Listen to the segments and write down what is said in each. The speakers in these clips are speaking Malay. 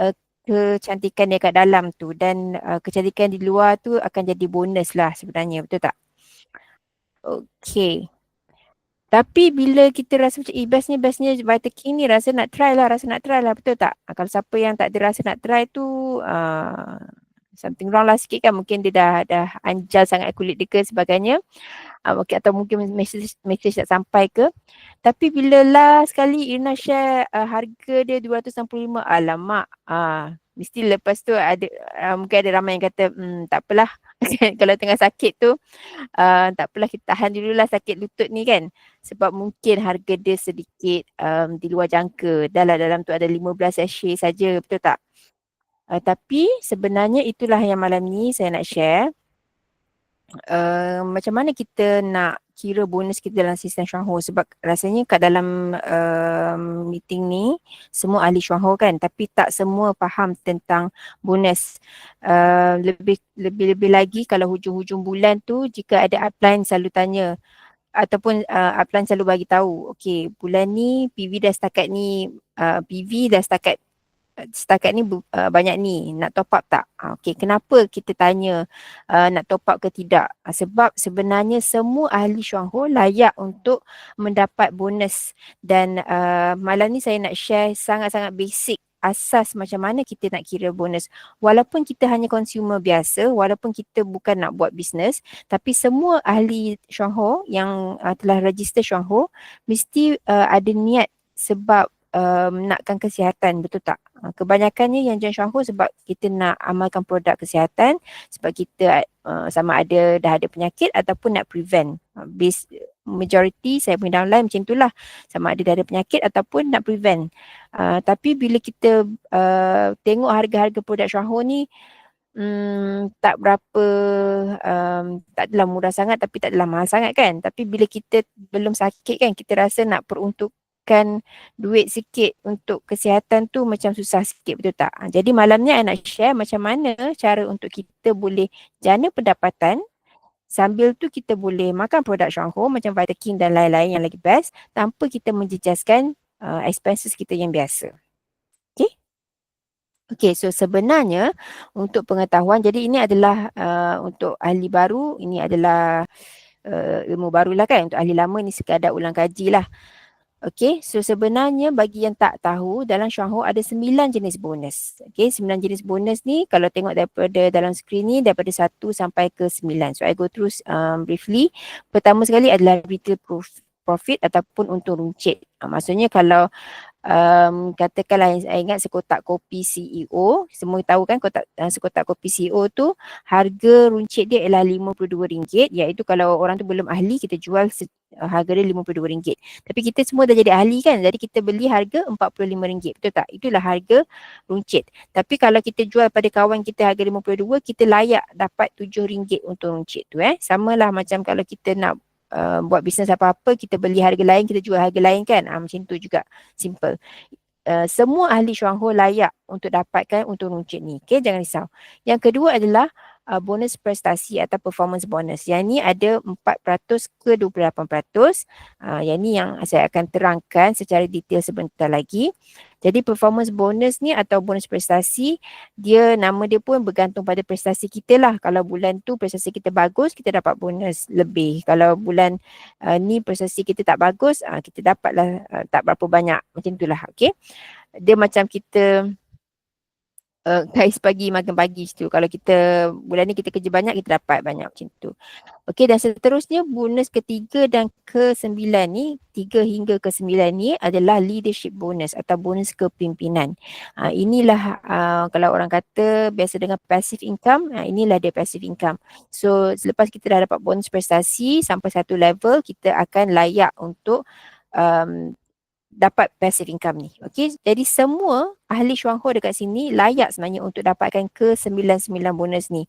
uh, kecantikan dia kat dalam tu dan uh, kecantikan di luar tu akan jadi bonus lah sebenarnya betul tak? Okay. Tapi bila kita rasa macam eh bestnya bestnya Vita King ni rasa nak try lah rasa nak try lah betul tak? Uh, kalau siapa yang tak ada rasa nak try tu uh, something wrong lah sikit kan. Mungkin dia dah dah anjal sangat kulit dia ke sebagainya. Uh, okay, atau mungkin message message tak sampai ke. Tapi bila lah sekali Irna share uh, harga dia 265 alamak. Uh, mesti lepas tu ada uh, mungkin ada ramai yang kata hmm, tak apalah. Kalau tengah sakit tu uh, tak apalah kita tahan dululah sakit lutut ni kan. Sebab mungkin harga dia sedikit um, di luar jangka. Dalam dalam tu ada 15 sachet saja betul tak Uh, tapi sebenarnya itulah yang malam ni saya nak share. Uh, macam mana kita nak kira bonus kita dalam sistem Shuangho sebab rasanya kat dalam uh, meeting ni semua ahli Shuangho kan tapi tak semua faham tentang bonus. Uh, lebih lebih lebih lagi kalau hujung-hujung bulan tu jika ada upline selalu tanya ataupun uh, upline selalu bagi tahu okey bulan ni PV dah setakat ni uh, PV dah setakat setakat ni uh, banyak ni nak top up tak? Uh, Okey, kenapa kita tanya uh, nak top up ke tidak? Uh, sebab sebenarnya semua ahli Shuangho layak untuk mendapat bonus dan uh, malam ni saya nak share sangat-sangat basic asas macam mana kita nak kira bonus. Walaupun kita hanya consumer biasa, walaupun kita bukan nak buat bisnes, tapi semua ahli Shuangho yang uh, telah register Shuangho mesti uh, ada niat sebab um, nakkan kesihatan betul tak? Uh, kebanyakannya yang join Shuangho sebab kita nak amalkan produk kesihatan sebab kita uh, sama ada dah ada penyakit ataupun nak prevent. Uh, base majority saya punya downline macam itulah sama ada dah ada penyakit ataupun nak prevent. Uh, tapi bila kita uh, tengok harga-harga produk Shuangho ni Hmm, tak berapa um, tak adalah murah sangat tapi tak adalah mahal sangat kan tapi bila kita belum sakit kan kita rasa nak peruntuk keluarkan duit sikit untuk kesihatan tu macam susah sikit betul tak? Ha, jadi malam ni I nak share macam mana cara untuk kita boleh jana pendapatan sambil tu kita boleh makan produk Shuangho macam Vita King dan lain-lain yang lagi best tanpa kita menjejaskan uh, expenses kita yang biasa. Okay? Okay, so sebenarnya untuk pengetahuan, jadi ini adalah uh, untuk ahli baru, ini adalah uh, ilmu barulah kan. Untuk ahli lama ni sekadar ulang kaji lah. Okay, so sebenarnya bagi yang tak tahu dalam Shuangho ada sembilan jenis bonus. Okay, sembilan jenis bonus ni kalau tengok daripada dalam skrin ni daripada satu sampai ke sembilan. So I go through um, briefly. Pertama sekali adalah retail profit ataupun untung runcit. Uh, maksudnya kalau um, katakanlah saya ingat sekotak kopi CEO, semua tahu kan kotak uh, sekotak kopi CEO tu harga runcit dia ialah RM52 iaitu kalau orang tu belum ahli kita jual uh, harga dia RM52. Tapi kita semua dah jadi ahli kan jadi kita beli harga RM45 betul tak? Itulah harga runcit. Tapi kalau kita jual pada kawan kita harga RM52 kita layak dapat RM7 untuk runcit tu eh. Samalah macam kalau kita nak uh, buat bisnes apa-apa kita beli harga lain kita jual harga lain kan uh, macam tu juga simple uh, semua ahli Shuangho layak untuk dapatkan untuk runcit ni okay jangan risau yang kedua adalah uh, bonus prestasi atau performance bonus. Yang ni ada 4% ke 28%. Uh, yang ni yang saya akan terangkan secara detail sebentar lagi. Jadi performance bonus ni atau bonus prestasi, dia nama dia pun bergantung pada prestasi kita lah. Kalau bulan tu prestasi kita bagus, kita dapat bonus lebih. Kalau bulan uh, ni prestasi kita tak bagus, uh, kita dapatlah uh, tak berapa banyak. Macam itulah. Okay. Dia macam kita uh, guys pagi makan pagi situ. Kalau kita bulan ni kita kerja banyak kita dapat banyak macam tu. Okey dan seterusnya bonus ketiga dan ke sembilan ni tiga hingga ke sembilan ni adalah leadership bonus atau bonus kepimpinan. Uh, inilah uh, kalau orang kata biasa dengan passive income, uh, inilah dia passive income. So selepas kita dah dapat bonus prestasi sampai satu level kita akan layak untuk um, dapat passive income ni. Okay, jadi semua ahli Shuangho dekat sini layak sebenarnya untuk dapatkan ke 99 bonus ni.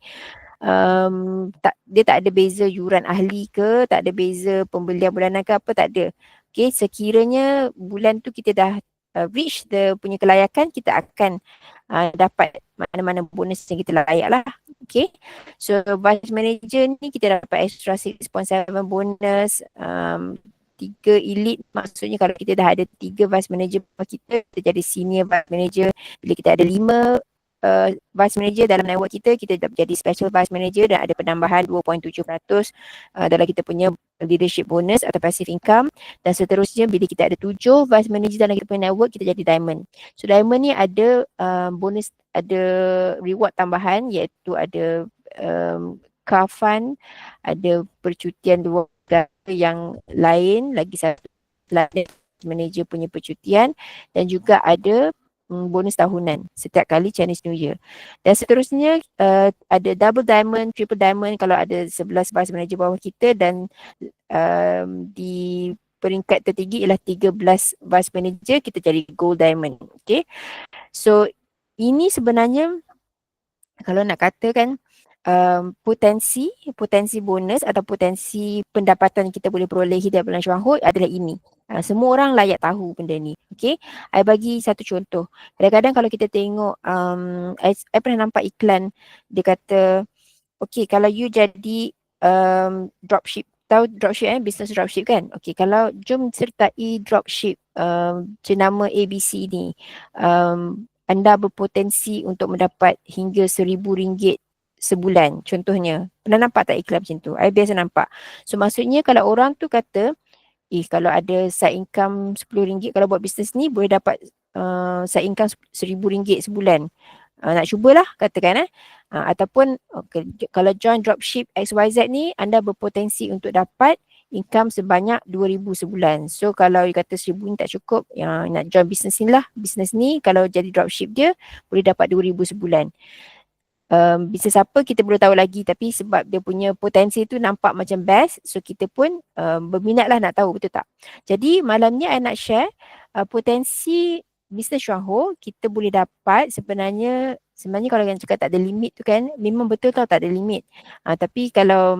Um, tak, dia tak ada beza yuran ahli ke, tak ada beza pembelian bulanan ke apa, tak ada. Okay, sekiranya bulan tu kita dah uh, reach the punya kelayakan, kita akan uh, dapat mana-mana bonus yang kita layak lah. Okay, so vice manager ni kita dapat extra 6.7 bonus, um, tiga elite maksudnya kalau kita dah ada tiga vice manager kita, kita jadi senior vice manager. Bila kita ada lima uh, vice manager dalam network kita, kita dah jadi special vice manager dan ada penambahan 2.7% uh, dalam kita punya leadership bonus atau passive income dan seterusnya bila kita ada tujuh vice manager dalam kita punya network, kita jadi diamond. So diamond ni ada uh, bonus, ada reward tambahan iaitu ada um, car fund, ada percutian dua yang lain lagi satu manager punya percutian dan juga ada um, bonus tahunan setiap kali Chinese New Year. Dan seterusnya uh, ada double diamond, triple diamond kalau ada 11 vice manager bawah kita dan um, di peringkat tertinggi ialah 13 vice manager kita jadi gold diamond. Okay. So ini sebenarnya kalau nak katakan um, potensi potensi bonus atau potensi pendapatan kita boleh perolehi dari bulan Syawal adalah ini. Uh, semua orang layak tahu benda ni. Okay. I bagi satu contoh. Kadang-kadang kalau kita tengok, um, I, I pernah nampak iklan dia kata, okay kalau you jadi um, dropship, tahu dropship eh, business dropship kan? Okay, kalau jom sertai dropship um, jenama ABC ni, um, anda berpotensi untuk mendapat hingga seribu ringgit sebulan contohnya. Pernah nampak tak iklan macam tu? I biasa nampak. So maksudnya kalau orang tu kata, eh kalau ada side income RM10 kalau buat bisnes ni boleh dapat uh, side income RM1000 sebulan. Uh, nak cubalah katakan eh. Uh, ataupun okay, kalau join dropship XYZ ni anda berpotensi untuk dapat income sebanyak 2000 sebulan. So kalau you kata 1000 ni tak cukup, yang nak join bisnes ni lah. Bisnes ni kalau jadi dropship dia boleh dapat 2000 sebulan um, bisnes apa kita boleh tahu lagi. Tapi sebab dia punya potensi tu nampak macam best so kita pun um, berminat lah nak tahu betul tak? Jadi malam ni I nak share uh, potensi bisnes Syuaho kita boleh dapat sebenarnya sebenarnya kalau yang cakap tak ada limit tu kan memang betul tau tak ada limit. Uh, tapi kalau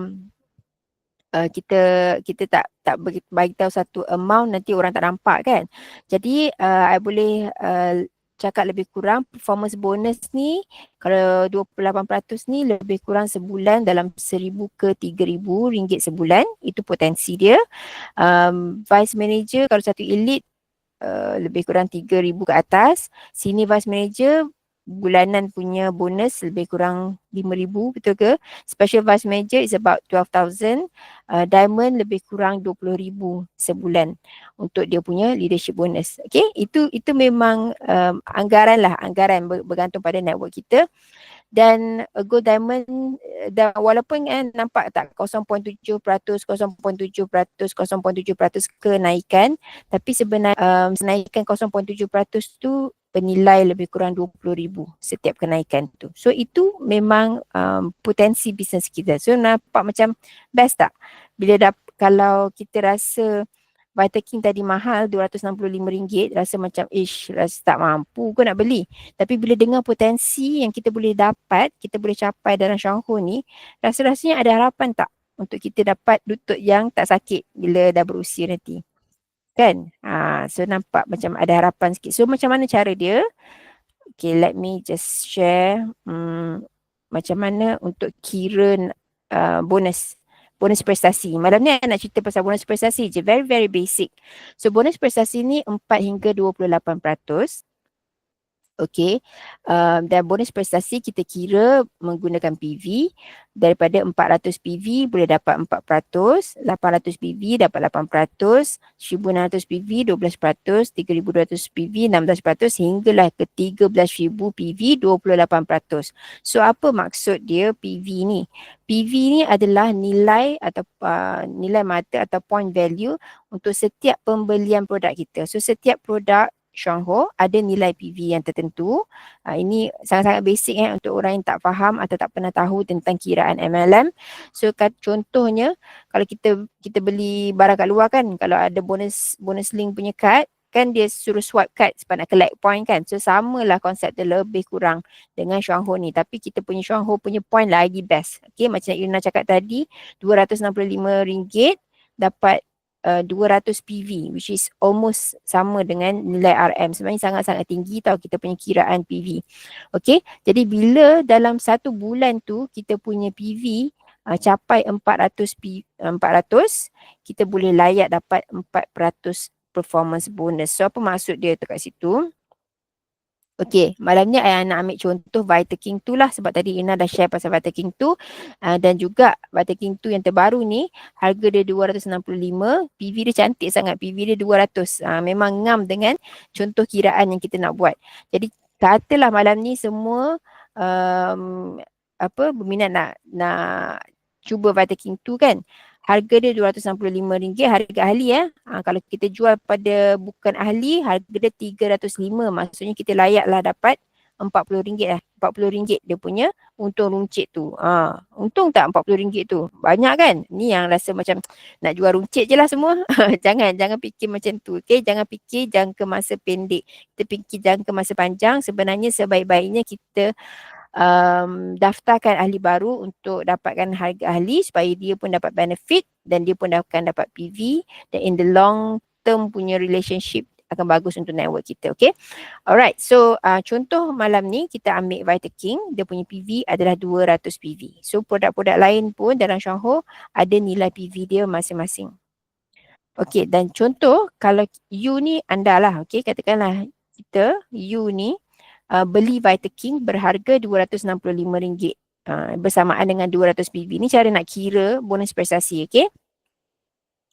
uh, kita kita tak tak bagi tahu satu amount nanti orang tak nampak kan? Jadi uh, I boleh uh, cakap lebih kurang performance bonus ni kalau 28% ni lebih kurang sebulan dalam 1000 ke 3000 ringgit sebulan. Itu potensi dia. Um, vice manager kalau satu elite uh, lebih kurang 3000 ke atas. Senior vice manager bulanan punya bonus lebih kurang 5000 betul ke? Special vice manager is about 12000 uh, diamond lebih kurang 20000 sebulan untuk dia punya leadership bonus. Okey itu itu memang um, anggaran lah anggaran bergantung pada network kita dan uh, gold diamond uh, dan walaupun kan nampak tak 0.7% 0.7% 0.7% kenaikan tapi sebenarnya um, kenaikan 0.7% tu bernilai lebih kurang RM20,000 setiap kenaikan tu. So itu memang um, potensi bisnes kita. So nampak macam best tak? Bila dah, kalau kita rasa Vital King tadi mahal RM265 rasa macam ish rasa tak mampu ke nak beli. Tapi bila dengar potensi yang kita boleh dapat, kita boleh capai dalam Shanghu ni, rasa-rasanya ada harapan tak untuk kita dapat lutut yang tak sakit bila dah berusia nanti? Kan? Ha, so nampak macam ada harapan sikit. So macam mana cara dia? Okay let me just share hmm, macam mana untuk kira uh, bonus bonus prestasi. Malam ni nak cerita pasal bonus prestasi je. Very very basic. So bonus prestasi ni 4 hingga 28% Okay. Um, dan bonus prestasi kita kira menggunakan PV. Daripada 400 PV boleh dapat 4%, 800 PV dapat 8%, 1600 PV 12%, 3200 PV 16% hinggalah ke 13000 PV 28%. So apa maksud dia PV ni? PV ni adalah nilai atau uh, nilai mata atau point value untuk setiap pembelian produk kita. So setiap produk Shangho ada nilai PV yang tertentu. Uh, ini sangat-sangat basic eh untuk orang yang tak faham atau tak pernah tahu tentang kiraan MLM. So kat, contohnya kalau kita kita beli barang kat luar kan kalau ada bonus bonus link punya kad kan dia suruh swipe card sebab nak collect point kan. So samalah konsep dia lebih kurang dengan Shangho ni. Tapi kita punya Shangho punya point lagi best. Okay macam Irina cakap tadi RM265 dapat uh, 200 PV which is almost sama dengan nilai RM. Sebenarnya sangat-sangat tinggi tau kita punya kiraan PV. Okay, jadi bila dalam satu bulan tu kita punya PV uh, capai 400 P, 400 kita boleh layak dapat 4% performance bonus. So apa maksud dia tu kat situ? Okey, malam ni ayah nak ambil contoh Vita King tu lah. Sebab tadi Ina dah share pasal Vita King tu uh, dan juga Vita King tu yang terbaru ni harga dia 265, PV dia cantik sangat, PV dia 200. Uh, memang ngam dengan contoh kiraan yang kita nak buat. Jadi katalah malam ni semua um, apa berminat nak nak cuba Vita King tu kan harga dia RM265 harga ahli ya. Ha, kalau kita jual pada bukan ahli harga dia RM305 maksudnya kita layaklah dapat RM40 lah. RM40 dia punya untung runcit tu. Ha, untung tak RM40 tu? Banyak kan? Ni yang rasa macam nak jual runcit je lah semua. jangan, jangan fikir macam tu. Okay? Jangan fikir jangka masa pendek. Kita fikir jangka masa panjang. Sebenarnya sebaik-baiknya kita um, daftarkan ahli baru untuk dapatkan harga ahli supaya dia pun dapat benefit dan dia pun akan dapat PV dan in the long term punya relationship akan bagus untuk network kita okay? Alright so uh, contoh malam ni kita ambil Vita King dia punya PV adalah 200 PV so produk-produk lain pun dalam Shangho ada nilai PV dia masing-masing. Okay dan contoh kalau you ni anda lah okay? Katakanlah kita you ni uh, beli Vita King berharga RM265 uh, bersamaan dengan 200 PV. Ni cara nak kira bonus prestasi, okay?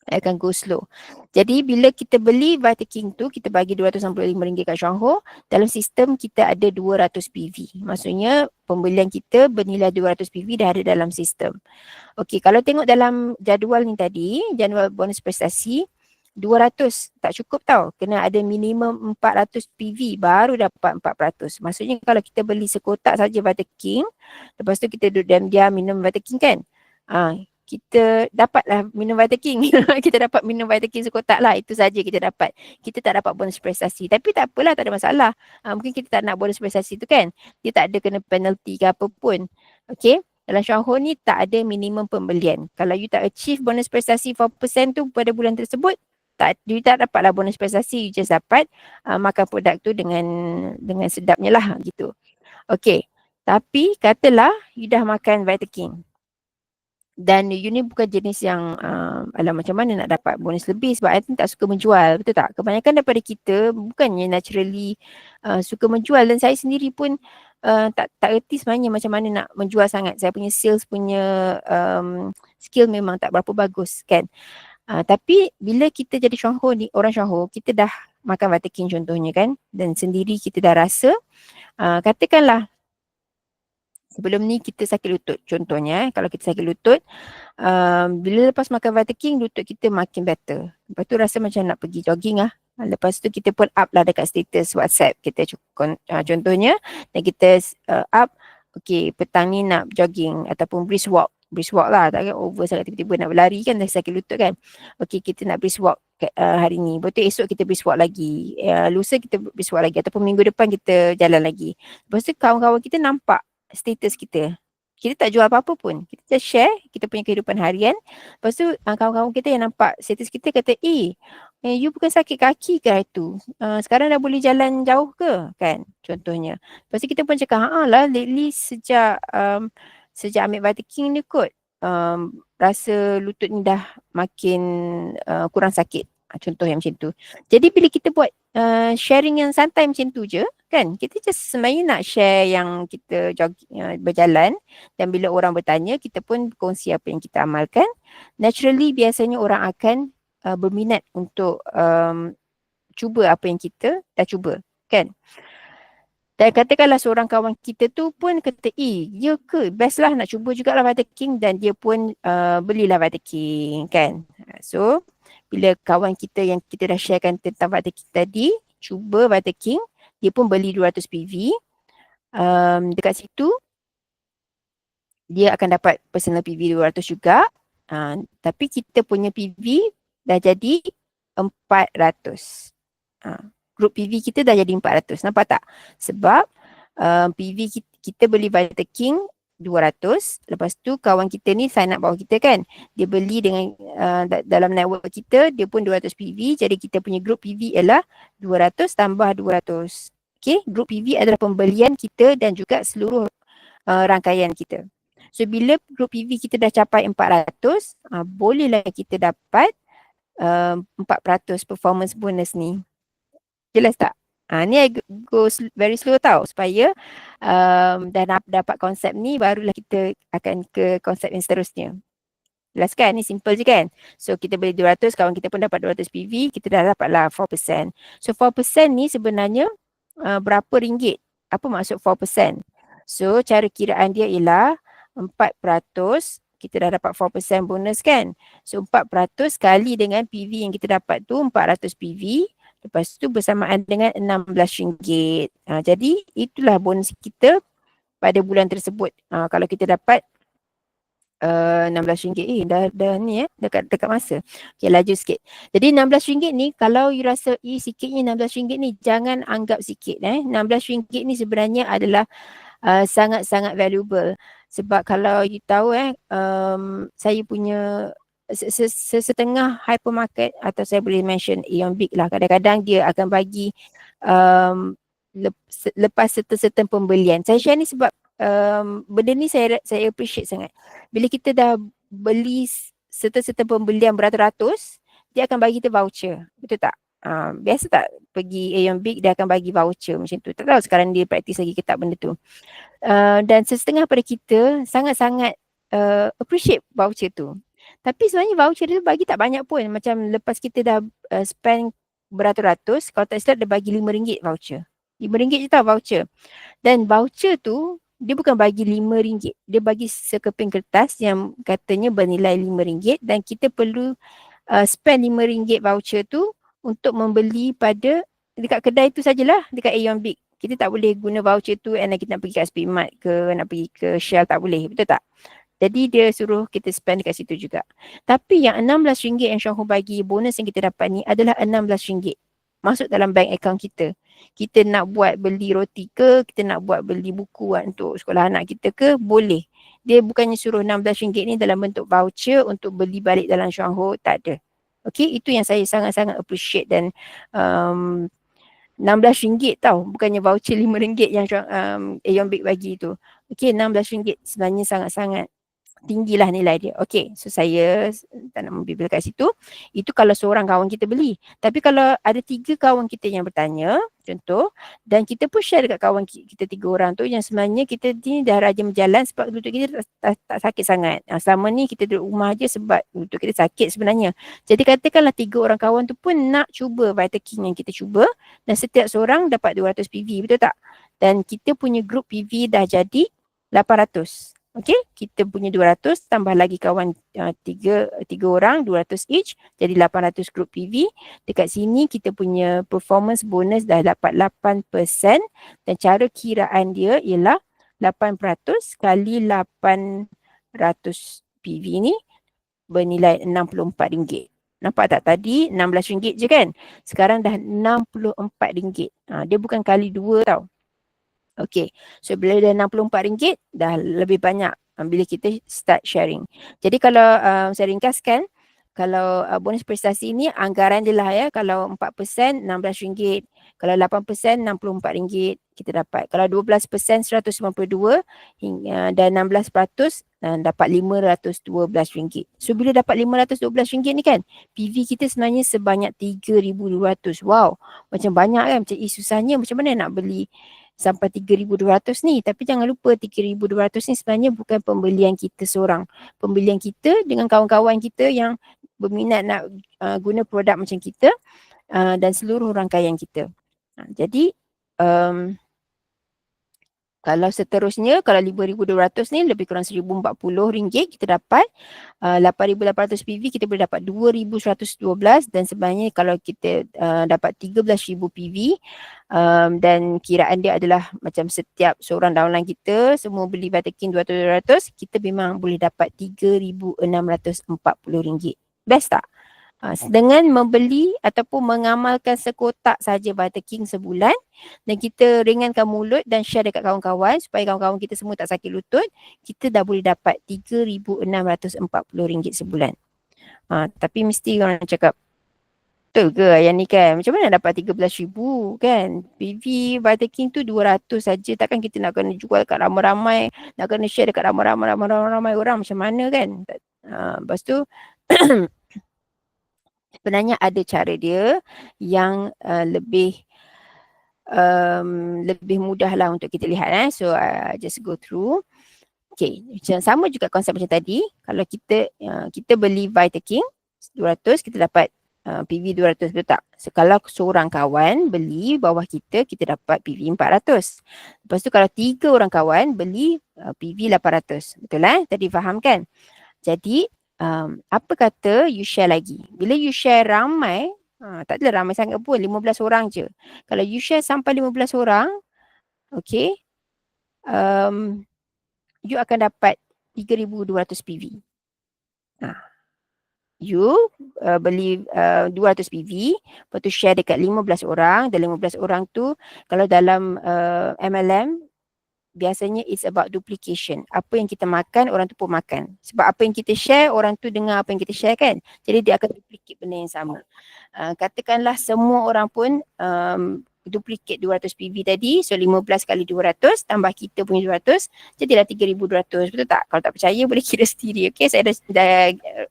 akan go slow. Jadi bila kita beli Vita King tu, kita bagi RM265 kat Shangho, dalam sistem kita ada 200 PV. Maksudnya pembelian kita bernilai 200 PV dah ada dalam sistem. Okey, kalau tengok dalam jadual ni tadi, jadual bonus prestasi, 200 tak cukup tau. Kena ada minimum 400 PV baru dapat 4%. Maksudnya kalau kita beli sekotak saja Vita King, lepas tu kita duduk diam-diam minum Vita King kan? Ha, kita dapatlah minum Vita King. kita dapat minum Vita King sekotak lah. Itu saja kita dapat. Kita tak dapat bonus prestasi. Tapi tak apalah, tak ada masalah. Ha, mungkin kita tak nak bonus prestasi tu kan? Dia tak ada kena penalty ke apa pun. Okay? Dalam Shangho ni tak ada minimum pembelian. Kalau you tak achieve bonus prestasi 4% tu pada bulan tersebut, tak you tak dapatlah bonus prestasi you just dapat uh, makan produk tu dengan dengan sedapnya lah gitu. Okay. Tapi katalah you dah makan Vita King dan you ni bukan jenis yang uh, alam macam mana nak dapat bonus lebih sebab I tak suka menjual betul tak? Kebanyakan daripada kita bukannya naturally uh, suka menjual dan saya sendiri pun uh, tak tak erti sebenarnya macam mana nak menjual sangat. Saya punya sales punya um, skill memang tak berapa bagus kan. Uh, tapi bila kita jadi Shangho ni, orang Shangho, kita dah makan Vatikin contohnya kan? Dan sendiri kita dah rasa uh, katakanlah sebelum ni kita sakit lutut contohnya eh, kalau kita sakit lutut uh, bila lepas makan Vatikin lutut kita makin better. Lepas tu rasa macam nak pergi jogging lah. Lepas tu kita pun up lah dekat status whatsapp kita contohnya dan kita uh, up okay petang ni nak jogging ataupun brisk walk brisk walk lah tak kan over sangat tiba-tiba nak berlari kan dah sakit lutut kan okey kita nak brisk walk uh, hari ni betul esok kita brisk walk lagi uh, lusa kita brisk walk lagi ataupun minggu depan kita jalan lagi lepas tu kawan-kawan kita nampak status kita kita tak jual apa-apa pun. Kita just share kita punya kehidupan harian. Lepas tu uh, kawan-kawan kita yang nampak status kita kata, eh, eh you bukan sakit kaki ke itu? Uh, sekarang dah boleh jalan jauh ke? Kan? Contohnya. Lepas tu kita pun cakap, haa lah lately sejak um, sejak ambil Vatikin ni kot um, rasa lutut ni dah makin uh, kurang sakit. Uh, contoh yang macam tu. Jadi bila kita buat uh, sharing yang santai macam tu je kan kita just sebenarnya nak share yang kita jogging, uh, berjalan dan bila orang bertanya kita pun kongsi apa yang kita amalkan. Naturally biasanya orang akan uh, berminat untuk um, cuba apa yang kita dah cuba kan. Dan katakanlah seorang kawan kita tu pun kata, eh, ya ke? Best lah nak cuba jugalah Vita King dan dia pun uh, belilah Vita King kan. So, bila kawan kita yang kita dah sharekan tentang Vita King tadi, cuba Vita King, dia pun beli 200 PV. Um, dekat situ, dia akan dapat personal PV 200 juga. Uh, tapi kita punya PV dah jadi 400. Uh, group PV kita dah jadi 400. Nampak tak? Sebab uh, PV kita, kita beli Vita King 200. Lepas tu kawan kita ni sign up bawah kita kan. Dia beli dengan uh, dalam network kita dia pun 200 PV. Jadi kita punya group PV ialah 200 tambah 200. Okay, group PV adalah pembelian kita dan juga seluruh uh, rangkaian kita. So bila group PV kita dah capai 400, uh, bolehlah kita dapat uh, 4% performance bonus ni. Jelas tak? Ha, ni I go very slow tau supaya um, dah dapat konsep ni barulah kita akan ke konsep yang seterusnya. Jelas kan? Ni simple je kan? So kita beli 200, kawan kita pun dapat 200 PV, kita dah dapatlah 4%. So 4% ni sebenarnya uh, berapa ringgit? Apa maksud 4%? So cara kiraan dia ialah 4%, kita dah dapat 4% bonus kan? So 4% kali dengan PV yang kita dapat tu 400 PV Lepas tu bersamaan dengan RM16. Ha, jadi itulah bonus kita pada bulan tersebut. Ha, kalau kita dapat uh, RM16. Eh dah, dah ni eh dekat, dekat masa. Okay laju sikit. Jadi RM16 ni kalau you rasa eh sikitnya RM16 ni jangan anggap sikit eh. RM16 ni sebenarnya adalah uh, sangat-sangat valuable. Sebab kalau you tahu eh um, saya punya setengah hypermarket atau saya boleh mention Aeon Big lah kadang-kadang dia akan bagi um, lepas serta-serta pembelian. Saya share ni sebab um, benda ni saya saya appreciate sangat. Bila kita dah beli serta-serta pembelian beratus-ratus, dia akan bagi kita voucher. Betul tak? Uh, biasa tak pergi Aeon Big dia akan bagi voucher macam tu. Tak tahu sekarang dia praktis lagi ke tak benda tu. Uh, dan setengah pada kita sangat-sangat uh, appreciate voucher tu. Tapi sebenarnya voucher tu bagi tak banyak pun. Macam lepas kita dah uh, spend beratus-ratus, kalau tak silap dia bagi RM5 voucher. RM5 je tau voucher. Dan voucher tu, dia bukan bagi RM5. Dia bagi sekeping kertas yang katanya bernilai RM5 dan kita perlu uh, spend RM5 voucher tu untuk membeli pada dekat kedai tu sajalah dekat Aeon Big. Kita tak boleh guna voucher tu and kita nak pergi kat Speedmart ke nak pergi ke Shell tak boleh. Betul tak? Jadi dia suruh kita spend dekat situ juga. Tapi yang RM16 yang Syahhu bagi bonus yang kita dapat ni adalah RM16. Masuk dalam bank account kita. Kita nak buat beli roti ke, kita nak buat beli buku untuk sekolah anak kita ke, boleh. Dia bukannya suruh RM16 ni dalam bentuk voucher untuk beli balik dalam Syahhu, tak ada. Okay, itu yang saya sangat-sangat appreciate dan um, RM16 tau. Bukannya voucher RM5 yang um, Aeon Big bagi tu. Okay, RM16 sebenarnya sangat-sangat tinggilah nilai dia. Okey, so saya tak nak membibir kat situ. Itu kalau seorang kawan kita beli. Tapi kalau ada tiga kawan kita yang bertanya, contoh, dan kita pun share dekat kawan kita tiga orang tu yang sebenarnya kita ni dah rajin berjalan sebab lutut kita tak, tak, tak sakit sangat. Ha, selama ni kita duduk rumah je sebab lutut kita sakit sebenarnya. Jadi katakanlah tiga orang kawan tu pun nak cuba Vital King yang kita cuba dan setiap seorang dapat 200 PV, betul tak? Dan kita punya group PV dah jadi 800. Okay, kita punya 200 tambah lagi kawan uh, tiga, tiga orang 200 each jadi 800 group PV. Dekat sini kita punya performance bonus dah dapat 8% dan cara kiraan dia ialah 8% kali 800 PV ni bernilai RM64. Nampak tak tadi RM16 je kan? Sekarang dah RM64. Ha, dia bukan kali dua tau. Okay, so bila dah RM64 dah lebih banyak um, bila kita start sharing. Jadi kalau um, saya ringkaskan, kalau uh, bonus prestasi ni anggaran dia lah ya, kalau 4% RM16, kalau 8% RM64 kita dapat. Kalau 12% RM152 hingga, dan 16% uh, dapat RM512. So bila dapat RM512 ni kan, PV kita sebenarnya sebanyak RM3,200. Wow, macam banyak kan, macam eh, susahnya macam mana nak beli sampai 3200 ni. Tapi jangan lupa 3200 ni sebenarnya bukan pembelian kita seorang. Pembelian kita dengan kawan-kawan kita yang berminat nak uh, guna produk macam kita uh, dan seluruh rangkaian kita. Uh, jadi um, kalau seterusnya, kalau 5,200 ni lebih kurang 1,040 ringgit kita dapat. Uh, 8,800 PV kita boleh dapat 2,112 dan sebenarnya kalau kita uh, dapat 13,000 PV um, dan kiraan dia adalah macam setiap seorang downline kita semua beli Vitakin 200-200 kita memang boleh dapat 3,640 ringgit. Best tak? Uh, dengan membeli ataupun mengamalkan sekotak saja Butter King sebulan dan kita ringankan mulut dan share dekat kawan-kawan supaya kawan-kawan kita semua tak sakit lutut, kita dah boleh dapat RM3,640 sebulan. Uh, tapi mesti orang cakap Betul ke yang ni kan? Macam mana dapat RM13,000 kan? PV Vitaking tu 200 saja. Takkan kita nak kena jual kat ramai-ramai, nak kena share dekat ramai-ramai ramai-ramai orang macam mana kan? Uh, lepas tu sebenarnya ada cara dia yang uh, lebih um, lebih mudah lah untuk kita lihat eh. So uh, just go through. Okay, sama juga konsep macam tadi. Kalau kita uh, kita beli Vitaking 200, kita dapat uh, PV 200 betul tak? So, kalau seorang kawan beli bawah kita, kita dapat PV 400. Lepas tu kalau tiga orang kawan beli uh, PV 800. Betul lah? Eh? Tadi faham kan? Jadi um, apa kata you share lagi? Bila you share ramai, uh, tak adalah ramai sangat pun, 15 orang je. Kalau you share sampai 15 orang, okay, um, you akan dapat 3200 PV. Nah, you uh, beli uh, 200 PV, lepas tu share dekat 15 orang dan 15 orang tu kalau dalam uh, MLM biasanya it's about duplication. Apa yang kita makan, orang tu pun makan. Sebab apa yang kita share, orang tu dengar apa yang kita share kan. Jadi dia akan duplicate benda yang sama. Uh, katakanlah semua orang pun um, duplicate 200 PV tadi. So 15 kali 200 tambah kita punya 200 jadilah 3200. Betul tak? Kalau tak percaya boleh kira sendiri. Okay saya dah, dah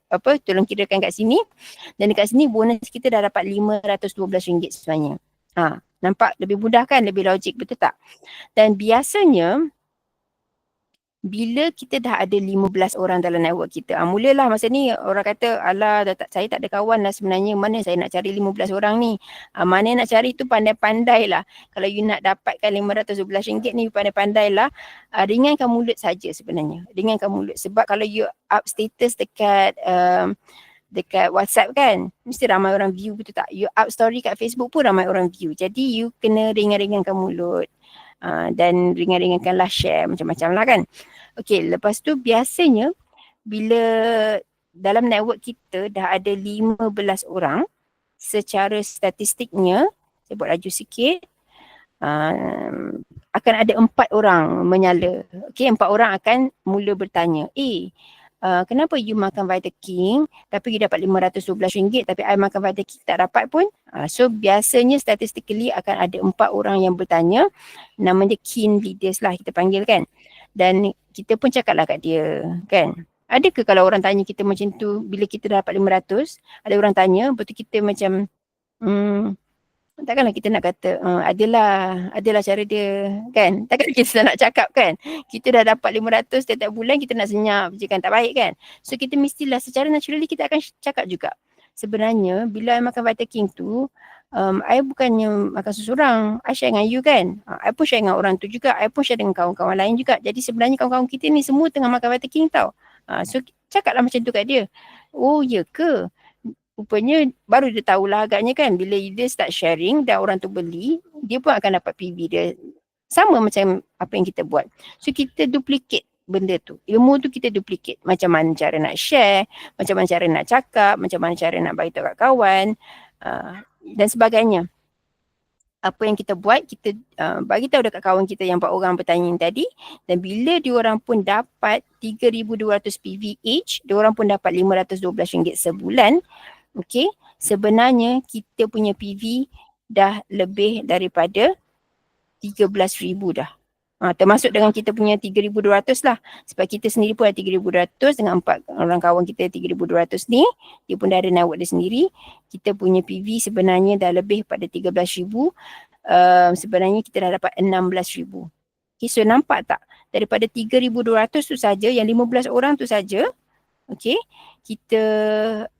apa tolong kirakan kat sini. Dan dekat sini bonus kita dah dapat RM512 sebenarnya. Ha, nampak lebih mudah kan? Lebih logik betul tak? Dan biasanya bila kita dah ada 15 orang dalam network kita. Ah mulalah masa ni orang kata ala dah tak, saya tak ada kawan lah sebenarnya mana saya nak cari 15 orang ni. Ah mana nak cari tu pandai-pandai lah. Kalau you nak dapatkan RM512 ni pandai-pandai lah. Ah, ringankan mulut saja sebenarnya. Ringankan mulut sebab kalau you up status dekat um, dekat WhatsApp kan mesti ramai orang view betul tak? You up story kat Facebook pun ramai orang view. Jadi you kena ringan-ringankan mulut. Uh, dan ringan-ringankanlah share macam-macam lah kan. Okay, lepas tu biasanya bila dalam network kita dah ada 15 orang secara statistiknya, saya buat laju sikit, um, akan ada empat orang menyala. Okay, empat orang akan mula bertanya, eh, uh, kenapa you makan Vita King tapi you dapat RM512 tapi I makan Vita King tak dapat pun. Uh, so biasanya statistically akan ada empat orang yang bertanya namanya keen leaders lah kita panggil kan. Dan kita pun cakap lah kat dia kan. Ada ke kalau orang tanya kita macam tu bila kita dapat 500 ada orang tanya betul kita macam hmm, takkanlah kita nak kata uh, adalah adalah cara dia kan? Takkan kita nak cakap kan? Kita dah dapat 500 setiap bulan kita nak senyap je kan? Tak baik kan? So kita mestilah secara naturally kita akan cakap juga. Sebenarnya bila I makan Vita King tu um, I bukannya makan seseorang I share dengan you kan? Uh, I pun share dengan orang tu juga. I pun share dengan kawan-kawan lain juga. Jadi sebenarnya kawan-kawan kita ni semua tengah makan Vita King tau. Uh, so cakaplah macam tu kat dia. Oh ya ke rupanya baru dia tahulah agaknya kan bila dia start sharing dan orang tu beli dia pun akan dapat PV dia. Sama macam apa yang kita buat. So kita duplicate benda tu. Ilmu tu kita duplicate. Macam mana cara nak share macam mana cara nak cakap macam mana cara nak bagi tahu kat kawan uh, dan sebagainya. Apa yang kita buat kita uh, bagi tahu dekat kawan kita yang empat orang bertanya tadi dan bila diorang pun dapat 3200 PV each diorang pun dapat 512 ringgit sebulan Okay, sebenarnya kita punya PV dah lebih daripada 13,000 dah. Ha, termasuk dengan kita punya 3,200 lah. Sebab kita sendiri pun ada 3,200 dengan empat orang kawan kita 3,200 ni. Dia pun dah ada network dia sendiri. Kita punya PV sebenarnya dah lebih pada 13,000. Uh, sebenarnya kita dah dapat 16,000. Okay, so nampak tak? Daripada 3,200 tu saja, yang 15 orang tu saja, okay, kita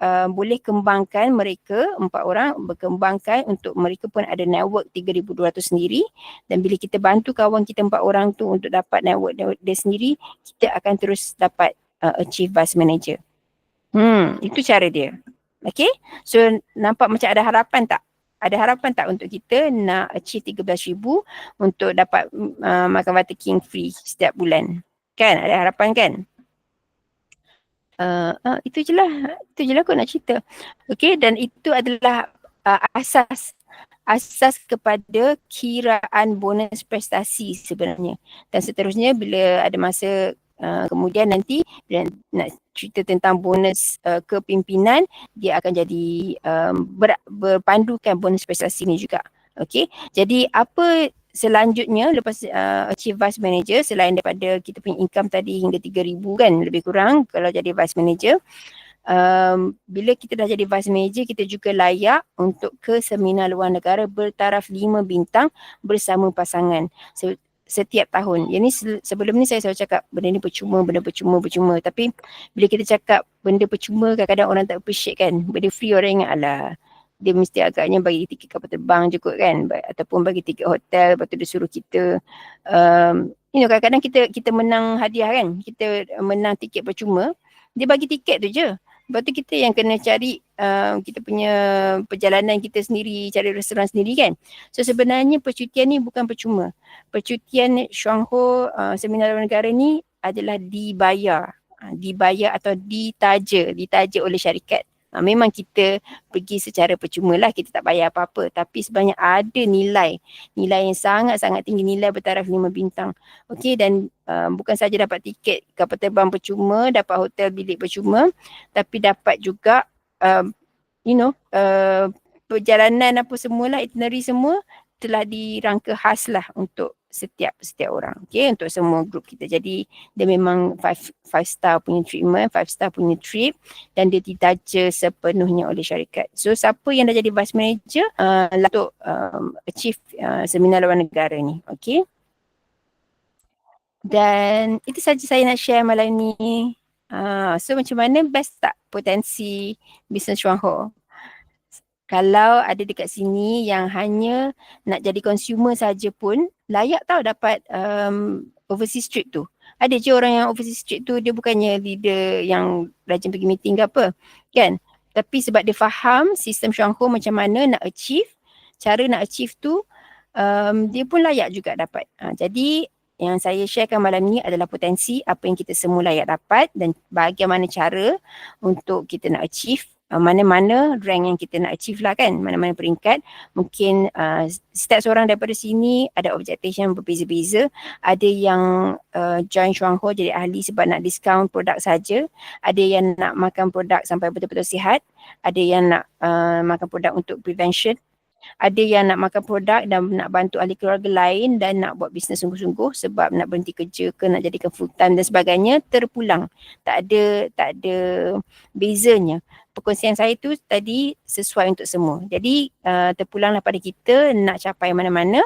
uh, boleh kembangkan mereka empat orang berkembangkan untuk mereka pun ada network 3200 sendiri dan bila kita bantu kawan kita empat orang tu untuk dapat network dia sendiri kita akan terus dapat uh, achieve vice manager. Hmm, itu cara dia. Okay, so nampak macam ada harapan tak? Ada harapan tak untuk kita nak achieve 13,000 untuk dapat uh, makan butter king free setiap bulan? Kan, ada harapan kan? Uh, uh, itu je lah, itu je lah aku nak cerita. Okay, dan itu adalah uh, asas asas kepada kiraan bonus prestasi sebenarnya. Dan seterusnya bila ada masa uh, kemudian nanti dan nak cerita tentang bonus uh, kepimpinan dia akan jadi um, ber, berpandukan bonus prestasi ni juga. Okay, jadi apa selanjutnya lepas uh, achieve vice manager selain daripada kita punya income tadi hingga 3000 kan lebih kurang kalau jadi vice manager um, bila kita dah jadi vice manager kita juga layak untuk ke seminar luar negara bertaraf 5 bintang bersama pasangan setiap tahun. Yang ni sebelum ni saya selalu cakap benda ni percuma, benda percuma, percuma. Tapi bila kita cakap benda percuma kadang-kadang orang tak appreciate kan. Benda free orang ingat alah dia mesti agaknya bagi tiket kapal terbang je kot kan ataupun bagi tiket hotel lepas tu dia suruh kita um, you know kadang-kadang kita kita menang hadiah kan kita menang tiket percuma dia bagi tiket tu je Lepas tu kita yang kena cari uh, kita punya perjalanan kita sendiri, cari restoran sendiri kan. So sebenarnya percutian ni bukan percuma. Percutian Shuangho uh, Seminar Negara ni adalah dibayar. Uh, dibayar atau ditaja, ditaja oleh syarikat. Ha, memang kita pergi secara percuma lah, kita tak bayar apa-apa. Tapi sebenarnya ada nilai, nilai yang sangat-sangat tinggi, nilai bertaraf lima bintang. Okey dan uh, bukan saja dapat tiket kapal terbang percuma, dapat hotel bilik percuma, tapi dapat juga um, you know, uh, perjalanan apa semualah, itinerary semua telah dirangka khas lah untuk setiap setiap orang. Okay untuk semua grup kita. Jadi dia memang five five star punya treatment five star punya trip dan dia ditaja sepenuhnya oleh syarikat. So siapa yang dah jadi vice manager uh, untuk um, achieve uh, seminar luar negara ni. Okay? Dan itu saja saya nak share malam ni. Uh, so macam mana best tak potensi business Chuang kalau ada dekat sini yang hanya nak jadi consumer saja pun layak tau dapat um, overseas trip tu. Ada je orang yang overseas trip tu dia bukannya leader yang rajin pergi meeting ke apa. Kan? Tapi sebab dia faham sistem Shuangho macam mana nak achieve, cara nak achieve tu um, dia pun layak juga dapat. Ha, jadi yang saya sharekan malam ni adalah potensi apa yang kita semua layak dapat dan bagaimana cara untuk kita nak achieve uh, mana-mana rank yang kita nak achieve lah kan, mana-mana peringkat. Mungkin uh, setiap seorang daripada sini ada objektif yang berbeza-beza. Ada yang uh, join Shuangho jadi ahli sebab nak discount produk saja. Ada yang nak makan produk sampai betul-betul sihat. Ada yang nak uh, makan produk untuk prevention ada yang nak makan produk dan nak bantu ahli keluarga lain dan nak buat bisnes sungguh-sungguh sebab nak berhenti kerja ke nak jadikan full time dan sebagainya terpulang tak ada tak ada bezanya perkongsian saya tu tadi sesuai untuk semua jadi uh, terpulanglah pada kita nak capai mana-mana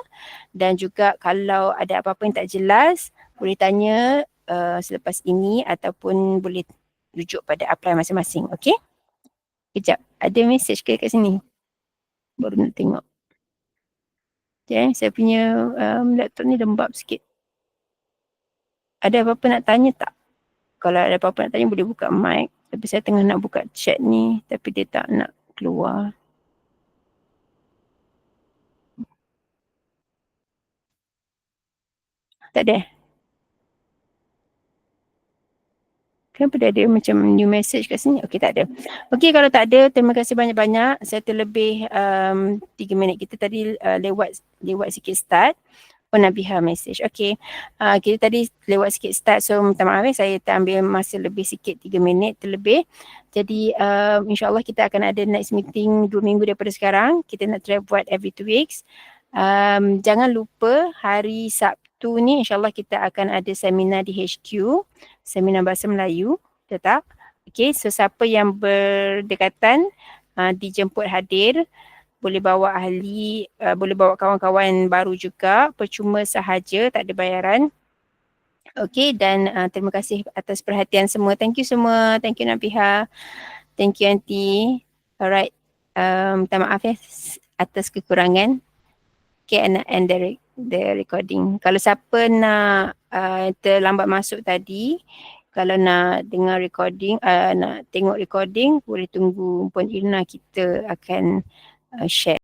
dan juga kalau ada apa-apa yang tak jelas boleh tanya uh, selepas ini ataupun boleh rujuk pada apply masing-masing okey kejap ada message ke kat sini baru nak tengok. Okay, saya punya um, laptop ni lembab sikit. Ada apa-apa nak tanya tak? Kalau ada apa-apa nak tanya boleh buka mic. Tapi saya tengah nak buka chat ni tapi dia tak nak keluar. Tak ada? Kenapa dia ada macam new message kat sini? Okey tak ada. Okey kalau tak ada terima kasih banyak-banyak. Saya terlebih um, 3 minit kita tadi uh, lewat lewat sikit start. Oh Nabiha message. Okey. Uh, kita tadi lewat sikit start so minta maaf eh saya terambil masa lebih sikit 3 minit terlebih. Jadi um, insyaAllah kita akan ada next meeting 2 minggu daripada sekarang. Kita nak try buat every 2 weeks. Um, jangan lupa hari Sabtu ni insyaAllah kita akan ada seminar di HQ seminar bahasa Melayu tetap. Okay, so siapa yang berdekatan uh, dijemput hadir boleh bawa ahli, uh, boleh bawa kawan-kawan baru juga percuma sahaja, tak ada bayaran. Okay dan uh, terima kasih atas perhatian semua. Thank you semua. Thank you Nabiha. Thank you Aunty. Alright. Um, minta maaf ya atas kekurangan. Okay and, and the, the recording. Kalau siapa nak uh, terlambat masuk tadi kalau nak dengar recording uh, nak tengok recording boleh tunggu Puan Irna kita akan Uh, share